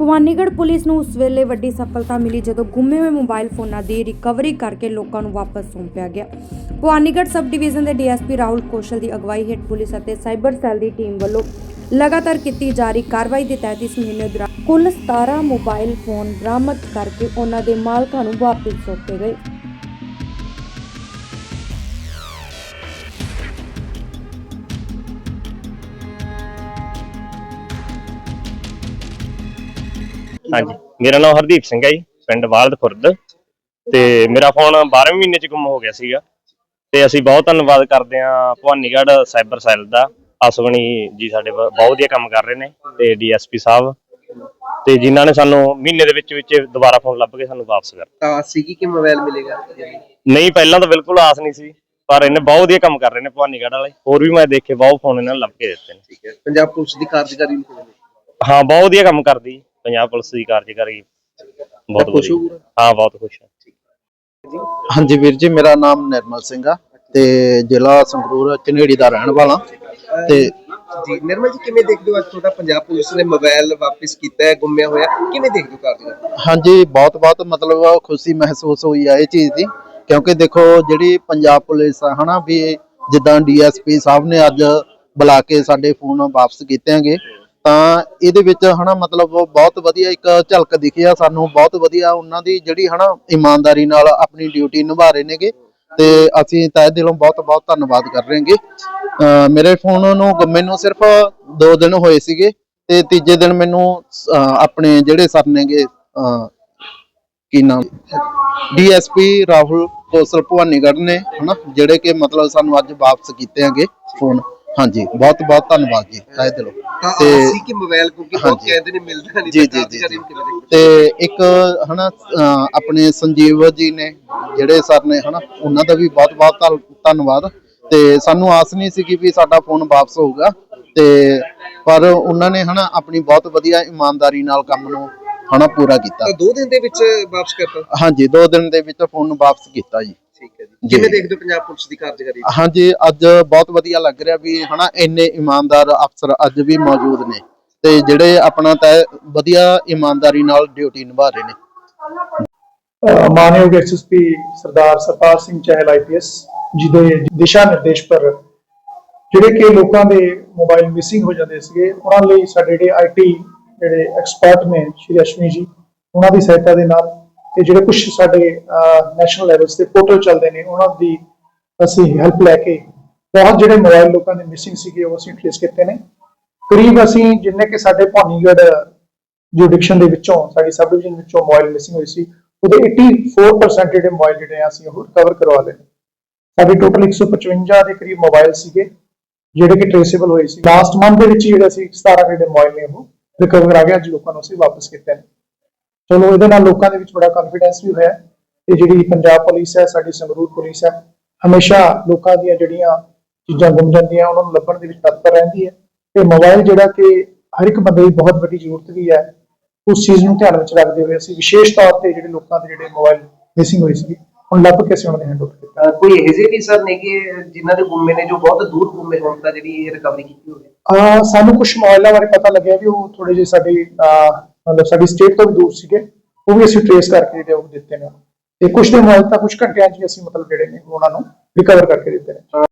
Bhawanigarh police ਨੂੰ ਉਸ ਵੇਲੇ ਵੱਡੀ ਸਫਲਤਾ ਮਿਲੀ ਜਦੋਂ ਗੁੰਮੇ ਹੋਏ ਮੋਬਾਈਲ ਫੋਨਾਂ ਦੀ ਰਿਕਵਰੀ ਕਰਕੇ ਲੋਕਾਂ ਨੂੰ ਵਾਪਸ ਸੌਂਪਿਆ ਗਿਆ। ਭਵਾਨੀਗੜ੍ਹ ਸਬ ਡਿਵੀਜ਼ਨ ਦੇ ਡੀਐਸਪੀ ਰਾਹੁਲ ਕੌਸ਼ਲ ਦੀ ਅਗਵਾਈ ਹੇਠ ਪੁਲਿਸ ਅਤੇ ਸਾਈਬਰ ਸੈੱਲ ਦੀ ਟੀਮ ਵੱਲੋਂ ਲਗਾਤਾਰ ਕੀਤੀ ਜਾ ਰਹੀ ਕਾਰਵਾਈ ਦੇ ਤਹਿਤ ਇਸ ਮਹੀਨੇ ਦੌਰਾਨ ਕੁੱਲ 17 ਮੋਬਾਈਲ ਫੋਨ ਬਰਾਮਦ ਕਰਕੇ ਉਹਨਾਂ ਦੇ ਮਾਲਕਾਂ ਨੂੰ ਵਾਪਸ ਸੌਂਪੇ ਗਏ। ਹਾਂਜੀ। ਮੇਰਾ ਨਾਮ ਹਰਦੀਪ ਸਿੰਘ ਹੈ ਜੀ ਪਿੰਡ ਵਾਲਦ ਖੁਰਦ। ਤੇ ਮੇਰਾ ਫੋਨ 12ਵੇਂ ਮਹੀਨੇ ਚ ਗੁੰਮ ਹੋ ਗਿਆ ਸੀਗਾ। ਤੇ ਅਸੀਂ ਬਹੁਤ ਧੰਨਵਾਦ ਕਰਦੇ ਹਾਂ ਭਵਾਨੀਗੜ੍ਹ ਸਾਈਬਰ ਸੈੱਲ ਦਾ। ਅਸਵਣੀ ਜੀ ਸਾਡੇ ਬਹੁਤ ਵਧੀਆ ਕੰਮ ਕਰ ਰਹੇ ਨੇ ਤੇ ਡੀਐਸਪੀ ਸਾਹਿਬ। ਤੇ ਜਿਨ੍ਹਾਂ ਨੇ ਸਾਨੂੰ ਮਹੀਨੇ ਦੇ ਵਿੱਚ ਵਿੱਚ ਦੁਬਾਰਾ ਫੋਨ ਲੱਭ ਕੇ ਸਾਨੂੰ ਵਾਪਸ ਕਰ ਤਾਂ ਸੀਗੀ ਕਿ ਮੋਬਾਈਲ ਮਿਲੇਗਾ? ਨਹੀਂ ਪਹਿਲਾਂ ਤਾਂ ਬਿਲਕੁਲ ਆਸ ਨਹੀਂ ਸੀ ਪਰ ਇਹਨੇ ਬਹੁਤ ਵਧੀਆ ਕੰਮ ਕਰ ਰਹੇ ਨੇ ਭਵਾਨੀਗੜ੍ਹ ਵਾਲੇ। ਹੋਰ ਵੀ ਮੈਂ ਦੇਖੇ ਬਹੁਤ ਫੋਨ ਇਹਨਾਂ ਨੇ ਲੱਭ ਕੇ ਦਿੱਤੇ ਨੇ। ਠੀਕ ਹੈ। ਪੰਜਾਬ ਪੁਲਿਸ ਦੀ ਕਾਰਜਕਾਰੀ ਨੂੰ ਕਿਵੇਂ ਦੇਖਦੇ ਹਾਂ ਬਹੁਤ ਵਧੀਆ ਕੰਮ ਕਰਦੀ। ਪੰਜਾਬ ਪੁਲਿਸ ਦੀ ਕਾਰਜਕਾਰੀ ਬਹੁਤ ਖੁਸ਼ ਹੋ ਬਹੁਤ ਖੁਸ਼ ਹਾਂ। ਹਾਂਜੀ ਵੀਰ ਜੀ ਮੇਰਾ ਨਾਮ ਨਿਰਮਲ ਸਿੰਘ ਆ ਤੇ ਜ਼ਿਲ੍ਹਾ ਸੰਗਰੂਰ ਝਨੇੜੀ ਦਾ ਰਹਿਣ ਵਾਲਾ। ਤੇ ਜੀ ਨਿਰਮਲ ਜੀ ਕਿਵੇਂ ਦੇਖਦੇ ਹੋ ਅੱਜ ਤੁਹਾਡਾ ਪੰਜਾਬ ਪੁਲਿਸ ਨੇ ਮੋਬਾਈਲ ਵਾਪਸ ਕੀਤਾ ਹੈ ਗੁੰਮਿਆ ਹੋਇਆ? ਕਿਵੇਂ ਦੇਖਦੇ ਹੋ ਕਾਰਜਕਾਰੀ ਹਾਂਜੀ ਬਹੁਤ ਬਹੁਤ ਮਤਲਬ ਖੁਸ਼ੀ ਮਹਿਸੂਸ ਹੋਈ ਆ ਇਹ ਚੀਜ਼ ਦੀ। ਕਿਉਂਕਿ ਦੇਖੋ ਜਿਹੜੀ ਪੰਜਾਬ ਪੁਲਿਸ ਆ ਹਨਾ ਵੀ ਜਿੱਦਾਂ ਡੀਐਸਪੀ ਸਾਹਿਬ ਨੇ ਅੱਜ ਬੁਲਾ ਕੇ ਸਾਡੇ ਫੋਨ ਵਾਪਸ ਕੀਤੇ ਹੈਗੇ। ਤਾਂ ਇਹਦੇ ਵਿੱਚ ਹਨਾ ਮਤਲਬ ਬਹੁਤ ਵਧੀਆ ਇੱਕ ਝਲਕ ਦਿਖੀ ਆ, ਸਾਨੂੰ ਬਹੁਤ ਵਧੀਆ ਉਹਨਾਂ ਦੀ ਜਿਹੜੀ ਹਨਾ ਇਮਾਨਦਾਰੀ ਨਾਲ ਆਪਣੀ ਡਿਊਟੀ ਨਿਭਾ ਰਹੇ ਨੇਗੇ ਤੇ ਅਸੀਂ ਤਹਿ ਦਿਲੋਂ ਬਹੁਤ ਬਹੁਤ ਧੰਨਵਾਦ ਕਰ ਰਹੇ ਮੇਰੇ ਫੋਨ ਨੂੰ ਗੁੰਮੇ ਸਿਰਫ 2 ਦਿਨ ਹੋਏ ਸੀਗੇ ਤੇ ਤੀਜੇ ਦਿਨ ਮੈਨੂੰ ਆਪਣੇ ਜਿਹੜੇ ਸਰ ਨੇਗੇ, ਅਹ ਕੀ ਨਾਮ? ਡੀਐਸਪੀ ਰਾਹੁਲ ਕੋਸਲ ਭਵਾਨੀਗੜ੍ਹ ਨੇ ਹਨਾ, ਜਿਹੜੇ ਕਿ ਮਤਲਬ ਸਾਨੂੰ ਅੱਜ ਵਾਪਸ ਕੀਤੇ ਹੈਗੇ ਫੋਨ ਹਾਂਜੀ, ਬਹੁਤ ਬਹੁਤ ਧੰਨਵਾਦ ਜੀ, ਤਹਿ ਦਿਲੋਂ। ਤਾਂ ਤੇ ਆਸ ਸੀ ਕਿ ਮੋਬਾਈਲ ਕਿਉਂਕਿ ਬਹੁਤ ਹਾਂਜੀ। ਕਹਿੰਦੇ ਨੇ ਮਿਲਦਾ ਨਹੀਂ ਜੀ, ਤਾਂ ਜੀ, ਜੀ, ਕਾਰਜਕਾਰੀ ਨੂੰ ਕਿਵੇਂ ਦੇਖਦੇ ਹੋ? ਤੇ ਇੱਕ ਹਨਾ ਆਪਣੇ ਸੰਜੀਵ ਜੀ ਨੇ ਜਿਹੜੇ ਸਰ ਨੇ ਹਨਾ ਉਹਨਾਂ ਦਾ ਵੀ ਬਹੁਤ ਬਹੁਤ ਧੰਨ- ਧੰਨਵਾਦ ਤੇ ਸਾਨੂੰ ਆਸ ਨਹੀਂ ਸੀ ਕਿ ਵੀ ਸਾਡਾ ਫੋਨ ਵਾਪਸ ਹੋਊਗਾ ਤੇ ਪਰ ਉਹਨਾਂ ਨੇ ਹਨਾ ਆਪਣੀ ਬਹੁਤ ਵਧੀਆ ਇਮਾਨਦਾਰੀ ਨਾਲ ਕੰਮ ਨੂੰ ਹਨਾ ਪੂਰਾ ਕੀਤਾ। ਤਾਂ ਦੋ ਦਿਨ ਦੇ ਵਿੱਚ ਵਾਪਸ ਕਰਤਾ ਹਾਂਜੀ 2 ਦਿਨ ਦੇ ਵਿੱਚ ਫੋਨ ਵਾਪਸ ਕੀਤਾ ਜੀ। ਠੀਕ ਹੈ ਜੀ। ਜੀ। ਕਿਵੇਂ ਦੇਖਦੇ ਹੋ ਪੰਜਾਬ ਪੁਲਿਸ ਦੀ ਕਾਰਜਕਾਰੀ? ਹਾਂਜੀ ਅੱਜ ਬਹੁਤ ਵਧੀਆ ਲੱਗ ਰਿਹਾ ਵੀ ਹਨਾ ਇੰਨੇ ਇਮਾਨਦਾਰ ਅਫਸਰ ਅੱਜ ਵੀ ਮੌਜੂਦ ਨੇ ਤੇ ਜਿਹੜੇ ਆਪਣਾ ਤੈ ਵਧੀਆ ਇਮਾਨਦਾਰੀ ਨਾਲ ਡਿਊਟੀ ਨਿਭਾ ਰਹੇ ਨੇ। ਅ, ਮਾਨਯੋਗ ਐਸਐਸਪੀ ਸਰਦਾਰ ਸਰਪਾਲ ਸਿੰਘ ਚਹਿਲ ਆਈਪੀਐਸ ਜਿਹਦੇ ਦਿਸ਼ਾ ਨਿਰਦੇਸ਼ ਪਰ ਜਿਹੜੇ ਕਿ ਲੋਕਾਂ ਦੇ ਮੋਬਾਈਲ ਮਿਸਿੰਗ ਹੋ ਜਾਂਦੇ ਸੀਗੇ ਉਹਨਾਂ ਲਈ ਸਾਡੇ ਜਿਹੜੇ ਆਈਟੀ ਜਿਹੜੇ ਐਕਸਪਰਟ ਨੇ ਸ਼੍ਰੀ ਅਸ਼ਮੀ ਜੀ, ਉਹਨਾਂ ਦੀ ਸਹਾਇਤਾ ਦੇ ਨਾਲ ਤੇ ਜਿਹੜੇ ਕੁਝ ਸਾਡੇ ਨੈਸ਼ਨਲ ਲੈਵਲਸ ਤੇ ਪੋਰਟਲ ਚੱਲਦੇ ਨੇ, ਉਹਨਾਂ ਦੀ ਅਸੀਂ ਹੈਲਪ ਲੈ ਕੇ ਬਹੁਤ ਜਿਹੜੇ ਮੋਬਾਈਲ ਲੋਕਾਂ ਦੇ ਮਿਸਿੰਗ ਸੀਗੇ, ਉਹ ਅਸੀਂ ਟ੍ਰੇਸ ਕੀਤੇ ਨੇ ਕਰੀਬ ਅਸੀਂ ਜਿੰਨੇ ਕਿ ਸਾਡੇ ਭਵਾਨੀਗੜ੍ਹ ਜੁਡੀਕਸ਼ਨ ਦੇ ਵਿੱਚੋਂ, ਸਾਡੀ ਸਬ ਡਿਵੀਜ਼ਨ ਵਿੱਚੋਂ ਮੋਬਾਈਲ ਮਿਸਿੰਗ ਹੋਈ ਸੀ, ਉਹਦੇ 84% ਜਿਹੜੇ ਮੋਬਾਈਲ ਜਿਹੜੇ ਆ, ਅਸੀਂ ਉਹ ਰਿਕਵਰ ਕਰਵਾ ਲਏ ਨੇ। ਸਾਡੇ ਟੋਟਲ 155 ਦੇ ਕਰੀਬ ਮੋਬਾਈਲ ਸੀਗੇ, ਜਿਹੜੇ ਕਿ ਟ੍ਰੇਸੇਬਲ ਹੋਏ ਸੀ ਲਾਸਟ ਮੰਥ ਦੇ ਵਿੱਚ ਹੀ ਜਿਹੜੇ ਅਸੀਂ 17 ਜਿਹੜੇ ਮੋਬਾਈਲ ਨੇ ਉਹ ਰਿਕਵਰ ਆ ਗਿਆ ਅੱਜ ਲੋਕਾਂ ਨੂੰ ਅਸੀਂ ਵਾਪਸ ਕੀਤੇ ਨੇ ਚਲੋ, ਇਹਦੇ ਨਾਲ ਲੋਕਾਂ ਦੇ ਵਿੱਚ ਬੜਾ ਕੌਨਫੀਡੈਂਸ ਵੀ ਹੋਇਆ ਤੇ ਜਿਹੜੀ ਪੰਜਾਬ ਪੁਲਿਸ ਹੈ, ਸਾਡੀ ਸੰਗਰੂਰ ਪੁਲਿਸ ਹੈ, ਹਮੇਸ਼ਾ ਲੋਕਾਂ ਦੀਆਂ ਜਿਹੜੀਆਂ ਚੀਜ਼ਾਂ ਗੁੰਮ ਜਾਂਦੀਆਂ ਉਹਨਾਂ ਨੂੰ ਲੱਭਣ ਦੇ ਵਿੱਚ ਤਤਪਰ ਰਹਿੰਦੀ ਹੈ। ਤੇ ਮੋਬਾਈਲ ਜਿਹੜਾ ਕਿ ਹਰ ਇੱਕ ਬੰਦੇ ਦੀ ਬਹੁਤ ਵੱਡੀ ਜ਼ਰੂਰਤ ਵੀ ਹੈ, ਉਸ ਚੀਜ਼ ਨੂੰ ਧਿਆਨ ਵਿੱਚ ਰੱਖਦੇ ਹੋਏ ਅਸੀਂ ਵਿਸ਼ੇਸ਼ ਤੌਰ ਤੇ ਜਿਹੜੇ ਲੋਕਾਂ ਦੇ ਜਿਹੜੇ ਮੋਬਾਈਲ ਮਿਸਿੰਗ ਹੋਏ ਸੀ ਹੁਣ ਲੱਭ ਕੇ ਅਸੀਂ ਉਹਨਾਂ ਦੇ ਹੈਂਡ ਓਵਰ ਕੀਤਾ ਅਹ ਕੋਈ ਇਹੋ ਜਿਹੇ ਵੀ ਸਰ ਨੇ ਕਿ ਜਿਨ੍ਹਾਂ ਦੇ ਗੁੰਮੇ ਨੇ ਜੋ ਬਹੁਤ ਦੂਰ ਗੁੰਮੇ ਹੋਣ ਤਾਂ ਜਿਹੜੀ ਰਿਕਵਰੀ ਕੀਤੀ ਹੋਵੇ? ਅਹ ਸਾਨੂੰ ਕੁਝ ਮੋਬਾਈਲਾਂ ਬਾਰੇ ਪਤਾ ਲੱਗਿਆ ਵੀ ਉਹ ਥੋੜੇ ਜਿਹੇ ਸਾਡੀ ਅਹ ਮਤਲਬ ਸਾਡੀ ਸਟੇਟ ਤੋਂ ਵੀ ਦੂਰ ਸੀਗੇ। ਉਹ ਵੀ ਅਸੀਂ ਟ੍ਰੇਸ ਕਰਕੇ ਜਿਹੜੇ ਉਹ ਦਿੱਤੇ ਨੇ। ਤੇ ਕੁਝ ਦੇ ਮੋਬਾਈਲ ਤਾਂ ਕੁਝ ਘੰਟਿਆਂ 'ਚ ਹੀ ਅਸੀਂ ਮਤਲਬ ਜਿਹੜੇ ਨੇ ਉਹਨਾਂ ਨੂੰ ਰਿਕਵਰ ਕਰਕੇ ਦਿੱਤੇ ਨੇ।